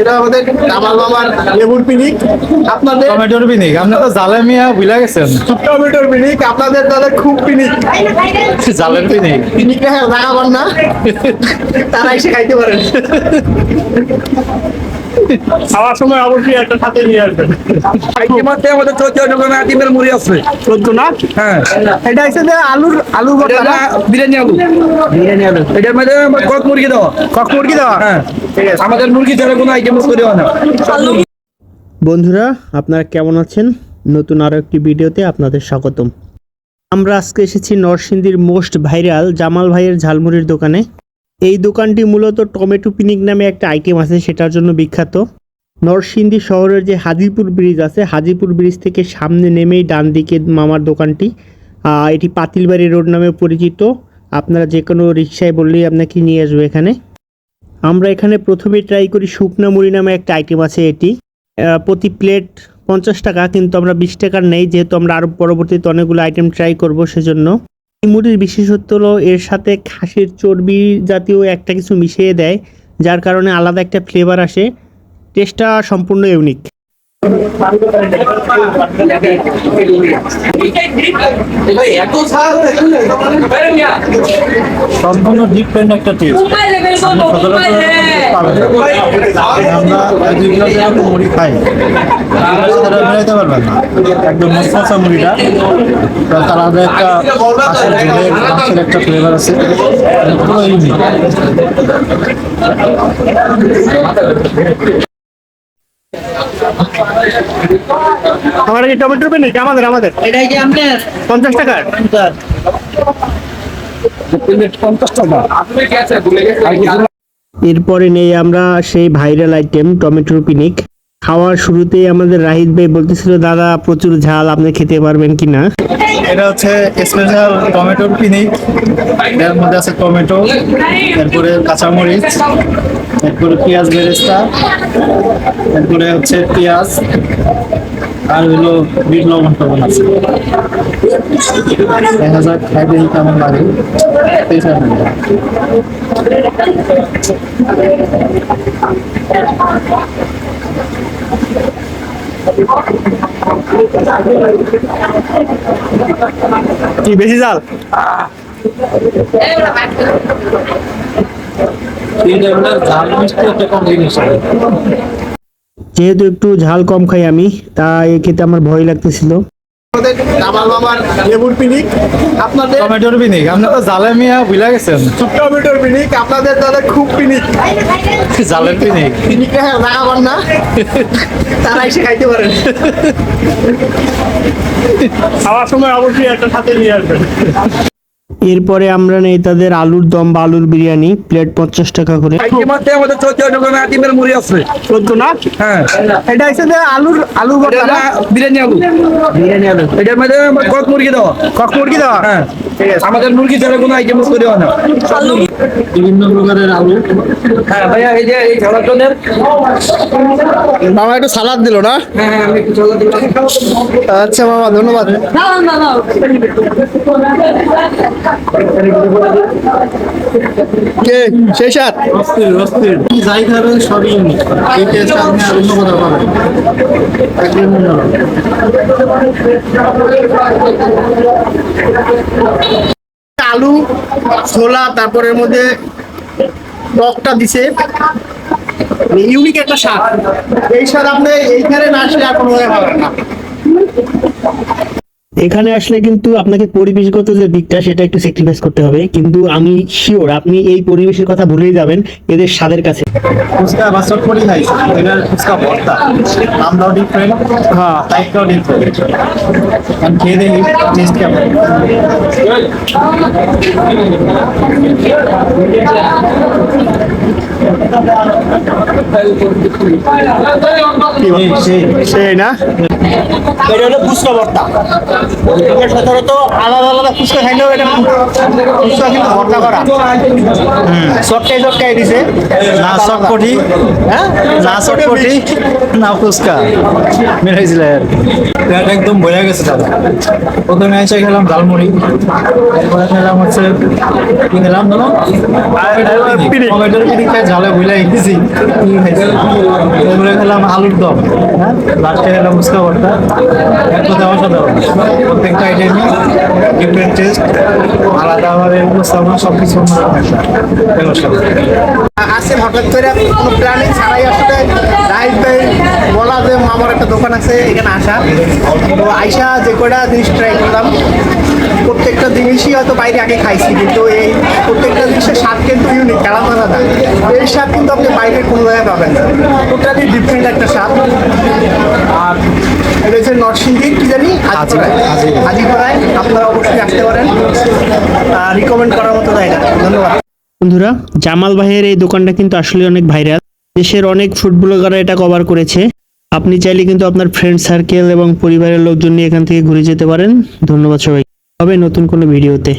এটা আমাদের কামাল মামার লেবুর পিনিক। আপনাদের টমেটোর পিনিক। আপনি তো জালে মিয়া ভুলে গেছেন। টমেটোর পিনিক। আপনাদের দাদা খুব পিনিক। জালের পিনিক। পিনিক জায়গা পান না। তারা এসে খাইতে পারেন। খাওয়ার সময় অবশ্যই একটা সাথে নিয়ে আসবেন। আইটেম মধ্যে আমাদের চোদ্দ রকমের আইটেমের মুড়ি আছে। চোদ্দ না? হ্যাঁ। এটা হচ্ছে যে আলুর আলু ভর্তা বিরিয়ানি আলু। বিরিয়ানি আলু। এটার মধ্যে কক মুরগি দেওয়া। কক মুরগি দেওয়া? হ্যাঁ। আমাদের মুরগি ছাড়া কোনো আইটেম করে না। বন্ধুরা আপনারা কেমন আছেন? নতুন আরও একটি ভিডিওতে আপনাদের স্বাগতম। আমরা আজকে এসেছি নরসিংদীর মোস্ট ভাইরাল জামাল ভাইয়ের ঝালমুড়ির দোকানে। এই দোকানটি মূলত টমেটো পিনিক নামে একটা আইটেম আছে, সেটার জন্য বিখ্যাত। নরসিংদী শহরের যে হাজিপুর ব্রিজ আছে, হাজিপুর ব্রিজ থেকে সামনে নেমেই ডান দিকে মামার দোকানটি। এটি পাতিলবাড়ি রোড নামে পরিচিত। আপনারা যে কোনো রিক্সায় বললেই আপনাকে নিয়ে আসবে এখানে। আমরা এখানে প্রথমে ট্রাই করি শুকনা মুড়ি নামে একটা আইটেম আছে এটি। প্রতি প্লেট পঞ্চাশ টাকা, কিন্তু আমরা বিশ টাকার নেই, যেহেতু আমরা আরও পরবর্তীতে অনেকগুলো আইটেম ট্রাই করব সেজন্য। মুড়ির বিশেষত্ব হলো এর সাথে খাসির চর্বি জাতীয় একটা কিছু মিশিয়ে দেয়, যার কারণে আলাদা একটা ফ্লেভার আসে। টেস্টটা সম্পূর্ণ ইউনিক সম্পূর্ণ ডিফারেন্ট একটা টেস্ট পাবেন আমরা মুড়ি খাই সেটা বেরোতে পারবেন না একদম মশলা মুড়িটা তার আলাদা একটা মাছের ঝোলের মাছের একটা ফ্লেভার আছে। পুরো ইউনিক আমার কি টমেটোর পিনিক আমাদের আমাদের। এটাই কি আপনার? পঞ্চাশ টাকার? এরপরে নেই আমরা সেই ভাইরাল আইটেম টমেটোর পিনিক। খাওয়ার শুরুতেই আমাদের রাহিদ ভাই বলতেছিল, দাদা, প্রচুর ঝাল, আপনি খেতে পারবেন কি না এটা হচ্ছে স্পেশাল টমেটোর পিনিক। এর মধ্যে আছে টমেটো, এরপরে কাঁচামরিচ তারপরে পেঁয়াজ বেরেস্তা তারপরে হচ্ছে পেঁয়াজ, আর হলো বিট লবণ টবণ আছে। দেখা যাক খাই দেখি কেমন লাগে। কি বেশি জাল যেহেতু একটু ঝাল কম খাই আমি তাই খেতে আমার ভয় লাগতেছিল। আমাদের কামাল মামার লেবুর পিনিক আপনাদের টমেটোর পিনিক আপনি জালে মিয়া ভুলে গেছেন। টমেটোর পিনিক আপনাদের দাদা খুব পিনিক। জালের পিনিক। পান না তারা এসে খাইতে পারেন খাওয়ার সময় অবশ্যই একটা সাথে নিয়ে আসবেন। এরপরে আমরা নেই তাদের আলুর দম বা আলুর বিরিয়ানি প্লেট পঞ্চাশ টাকা করে। আমাদের চোদ্দ রকমের আইটেমের মুড়ি আছে। চোদ্দ না? হ্যাঁ। এটা হচ্ছে যে আলুর আলু বিরিয়ানি আলু। বিরিয়ানি আলু। এটার মধ্যে কক মুরগি দেওয়া। কক মুরগি দেওয়া? হ্যাঁ। আমাদের মুরগি ছাড়া কোনো আইটেম করে না। বিভিন্ন প্রকারের আলু। হ্যাঁ ভাইয়া এই যে এই জন্য মামা একটু সালাদ দিল না? হ্যাঁ হ্যাঁ আচ্ছা মামা ধন্যবাদ। কে? সেই সাত অস্থির অস্থির। যাই খাবেন সবই ইউনিক এই টেস্ট আপনি আর অন্য কোথাও পাবেন একদম অন্যরকম। আলু, ছোলা তারপরের মধ্যে টকটা দিছে। ইউনিক একটা স্বাদ। এই স্বাদ আপনি এইখানে না আসলে আর কোনো হবে না। এখানে আসলে কিন্তু আপনাকে পরিবেশগত যে দিকটা সেটা একটু স্যাক্রিফাইস করতে হবে। কিন্তু আমি শিওর আপনি এই পরিবেশের কথা ভুলেই যাবেন এদের স্বাদের কাছে। ফুচকা বা চটপটি খাই এটার ফুচকা ভর্তা। আমরাও ডিফারেন্ট হ্যাঁ। টাইপটাও ডিফারেন্ট খেয়ে দেখি টেস্ট কেমন। সেই না? এটা হলো ফুচকা ভর্তা। এটা আলাদা আলাদা ফুচকা খাইলেও এটা ফুচকা কিন্তু ভর্তা করা। চটকাই চটকাই দিছে। না চটপটি হ্যাঁ? না চটপটি না ফুচকা। মিলাইছিল। পেট একদম ভরে গেছে দাদা। প্রথমে এসে খেলাম ঝালমুড়ি। এরপরে খেলাম হচ্ছে কি খেলাম টমেটোর পিঠি খাই ঝালে ভুলে গেছি। এরপরে খেলাম আলুর দম হ্যাঁ? লাস্টে খেলাম উস্কা ভর্তা। এক কথা অসাধারণ। প্রত্যেকটা আইটেমই ডিফারেন্ট টেস্ট আলাদাভাবে উপস্থাপনা সব কিছু আসেন হঠাৎ করে কোনো প্ল্যানিং ছাড়াই আসলে রাইট ভাই আমার একটা দোকান আছে এখানে আসা। তো আইসা যে কয়টা জিনিস ট্রাই করলাম প্রত্যেকটা জিনিসই হয়তো বাইরে আগে খাইছি কিন্তু এই প্রত্যেকটা জিনিসের স্বাদ কিন্তু ইউনিক কারণ আলাদা। এই স্বাদ কিন্তু আপনি বাইরে কোনো জায়গায় পাবেন না। টোটালি ডিফারেন্ট একটা স্বাদ। আর এটা হচ্ছে নরসিংদীর কি জানি? হাজিপাড়ায়। হাজিপাড়ায় আপনারা অবশ্যই আসতে পারেন। রিকমেন্ড করার মতো জায়গা। ধন্যবাদ। বন্ধুরা জামাল ভাইয়ের এই দোকানটা কিন্তু আসলে অনেক ভাইরাল দেশের অনেক ফুড ব্লগাররা এটা কভার করেছে। আপনি চাইলে কিন্তু আপনার ফ্রেন্ড সার্কেল এবং পরিবারের লোকজন নিয়ে এখান থেকে ঘুরে যেতে পারেন। ধন্যবাদ সবাই হবে নতুন কোনো ভিডিওতে